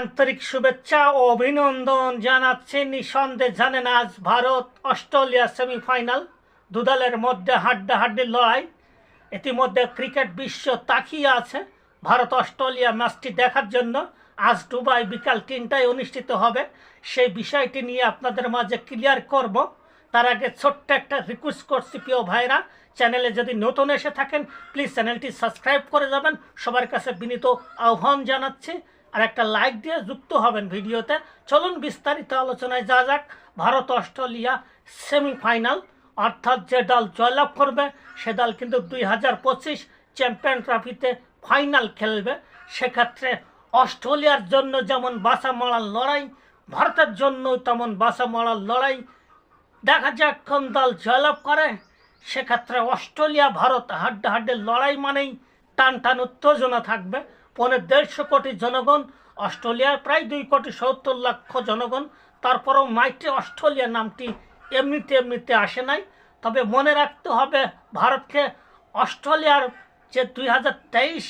আন্তরিক শুভেচ্ছা ও অভিনন্দন জানাচ্ছি। নিঃসন্দেহে জানেন আজ ভারত অস্ট্রেলিয়া সেমিফাইনাল। দুদলের মধ্যে হাড্ডাহাড্ডি লড়াই। ইতিমধ্যে ক্রিকেট বিশ্ব তাকিয়ে আছে ভারত অস্ট্রেলিয়া ম্যাচটি দেখার জন্য। আজ দুবাই বিকাল তিনটায় অনুষ্ঠিত হবে। সেই বিষয়টি নিয়ে আপনাদের মাঝে ক্লিয়ার করব। তার আগে ছোট্ট একটা রিকোয়েস্ট করছি প্রিয় ভাইরা। চ্যানেলে যদি নতুন এসে থাকেন প্লিজ চ্যানেলটি সাবস্ক্রাইব করে যাবেন। সবার কাছে বিনীত আহ্বান জানাচ্ছি। একটা লাইক দিয়ে যুক্ত হবেন ভিডিওতে। চলুন বিস্তারিত আলোচনায় যা যাক। ভারত, অস্ট্রেলিয়া সেমিফাইনাল অর্থাৎ যে দল জয়লাভ করবে, সে দল কিন্তু দুই হাজার পঁচিশ চ্যাম্পিয়ন ট্রফিতে ফাইনাল খেলবে। সেক্ষেত্রে অস্ট্রেলিয়ার জন্য যেমন বাসা মরার লড়াই, ভারতের জন্য তেমন বাসা মরার লড়াই। দেখা যাক কোন দল জয়লাভ করে। সেক্ষেত্রে অস্ট্রেলিয়া ভারত হাড্ডা হাড্ডে লড়াই মানেই টান টান উত্তেজনা থাকবে। পৌনে দেড়শো কোটি জনগণ, অস্ট্রেলিয়ার প্রায় দুই কোটি সত্তর লক্ষ জনগণ, তারপরেও মাইটি অস্ট্রেলিয়া নামটি এমনিতে এমনিতে আসে নাই। তবে মনে রাখতে হবে, ভারতকে অস্ট্রেলিয়ার যে দুই হাজার তেইশ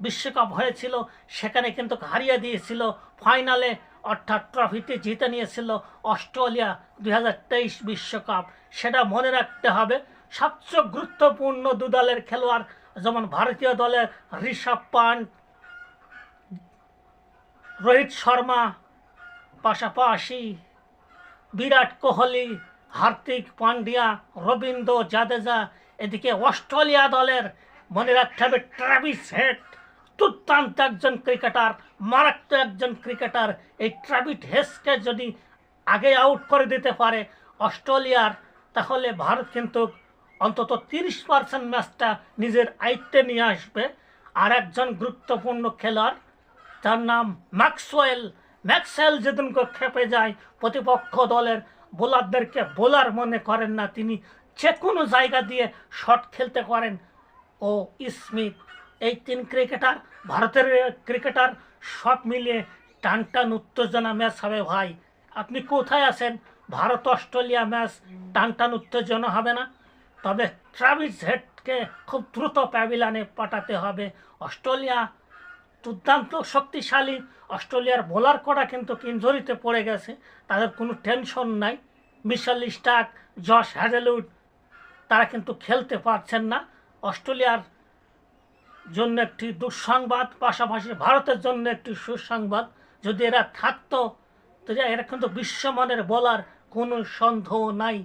বিশ্বকাপ হয়েছিল, সেখানে কিন্তু হারিয়ে দিয়েছিল ফাইনালে, অর্থাৎ ট্রফিতে জিতে নিয়েছিল অস্ট্রেলিয়া দুই তেইশ বিশ্বকাপ। সেটা মনে রাখতে হবে, সবচেয়ে গুরুত্বপূর্ণ দু দলের খেলোয়াড় যেমন ভারতীয় দলের ঋষভ পান্ট রোহিত শর্মা, পাশাপাশি বিরাট কোহলি, হার্দিক পান্ডিয়া, রবীন্দ্র জাদেজা, এদিকে অস্ট্রেলিয়া দলের মনে রাখতে হবে ট্রাভিস হেড। দুর্দান্ত একজন ক্রিকেটার, মারাত্মক একজন ক্রিকেটার। এই ট্রাভিট হেসকে যদি আগে আউট করে দিতে পারে অস্ট্রেলিয়ার, তাহলে ভারত কিন্তু অন্তত তিরিশ পার্সেন্ট ম্যাচটা নিজের আয়ত্তে নিয়ে আসবে। আর একজন গুরুত্বপূর্ণ খেলোয়াড় তার নাম ম্যাক্সওয়েল। ম্যাক্সওয়েল যেদিনকে খেপে যায়, প্রতিপক্ষ দলের বোলারদেরকে বোলার মনে করেন না। তিনি যে কোনো জায়গা দিয়ে শট খেলতে পারেন। ও স্মিথ, এই তিন ক্রিকেটার, ভারতের ক্রিকেটার, সব মিলিয়ে টান টান উত্তেজনা ম্যাচ হবে ভাই। আপনি কোথায় আছেন? ভারত, অস্ট্রেলিয়া ম্যাচ টান টান উত্তেজনা হবে না? তবে ট্রাভিস হেডকে খুব দ্রুত প্যাভিলানে পাঠাতে হবে। অস্ট্রেলিয়া দুর্দান্ত শক্তিশালী অস্ট্রেলিয়ার বোলার করা কিন্তু ইঞ্জুরিতে পড়ে গেছে। তাদের কোনো টেনশন নাই। মিশেল স্টার্ক, জশ হ্যাজেলউড তারা কিন্তু খেলতে পারছেন না। অস্ট্রেলিয়ার জন্য একটি দুঃসংবাদ, পাশাপাশি ভারতের জন্য একটি সুসংবাদ। যদি এরা থাকতো, তো এরা কিন্তু বিশ্বমানের বলার, কোনো সন্দেহ নাই।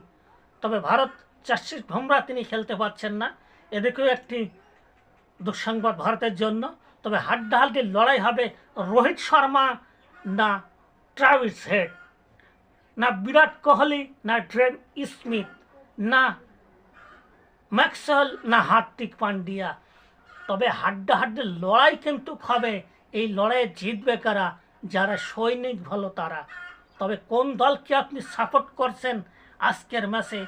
তবে ভারত চাষির ভোমরা তিনি খেলতে পারছেন না। এদিকেও একটি দুঃসংবাদ ভারতের জন্য। তবে হাড্ডাহাড্ডি লড়াই হবে রোহিত শর্মা না ট্রাভিস হেড, না বিরাট কোহলি, না ড্রেন স্মিথ, না ম্যাক্সওয়েল, না হার্দিক পান্ডিয়া। তবে হাড্ডাহাড্ডি লড়াই কিন্তু হবে, এই লড়াইয়ে জিতবে কারা? যারা সৈনিক ভালো তারা। তবে কোন দলকে আপনি সাপোর্ট করছেন আজকের ম্যাচে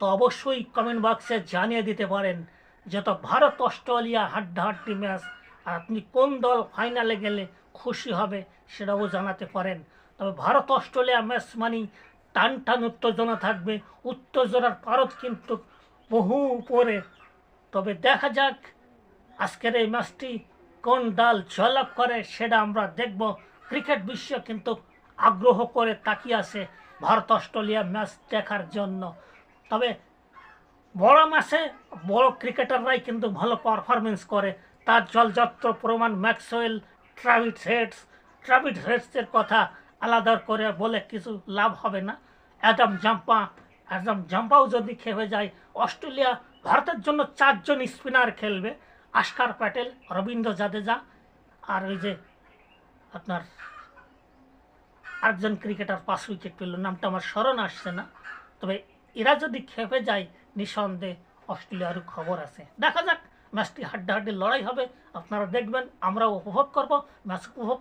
তো অবশ্যই কমেন্ট বক্সে জানিয়ে দিতে পারেন। যত ভারত অস্ট্রেলিয়া হাড্ডাহাড্ডি ম্যাচ আর আপনি কোন দল ফাইনালে গেলে খুশি হবে সেটাও জানাতে পারেন। তবে ভারত, অস্ট্রেলিয়া ম্যাচ মানেই টান টান উত্তেজনা থাকবে। উত্তেজনার ভারত কিন্তু বহু উপরে। তবে দেখা যাক আজকের এই ম্যাচটি কোন দল জয়লাভ করে সেটা আমরা দেখব। ক্রিকেট বিশ্ব কিন্তু আগ্রহ করে তাকিয়ে আছে ভারত, অস্ট্রেলিয়া ম্যাচ দেখার জন্য। তবে বড় ম্যাচে বড় ক্রিকেটাররাই কিন্তু ভালো পারফরমেন্স করে। তার জলযাত্র প্রমাণ ম্যাক্সওয়েল ট্রাভিড হেডস, ট্রাভিড হেডসের কথা আলাদা করে বলে কিছু লাভ হবে না। অ্যাডাম জাম্পা, অ্যাডাম জাম্পাও যদি খেপে যায়, অস্ট্রেলিয়া ভারতের জন্য চারজন স্পিনার খেলবে। আস্কার প্যাটেল, রবীন্দ্র জাদেজা আর ওই যে আপনার আরেকজন ক্রিকেটার পাঁচ উইকেট পেল। নামটা আমার স্মরণ আসছে না। তবে এরা যদি খেপে যায়, নিঃসন্দেহে অস্ট্রেলিয়ারও খবর আছে। দেখা যাক ম্যাচটি হাড্ডাহাড্ডি লড়াই হবে। আপনারা দেখবেন আমরাও উপভোগ করব ম্যাচ উপভোগ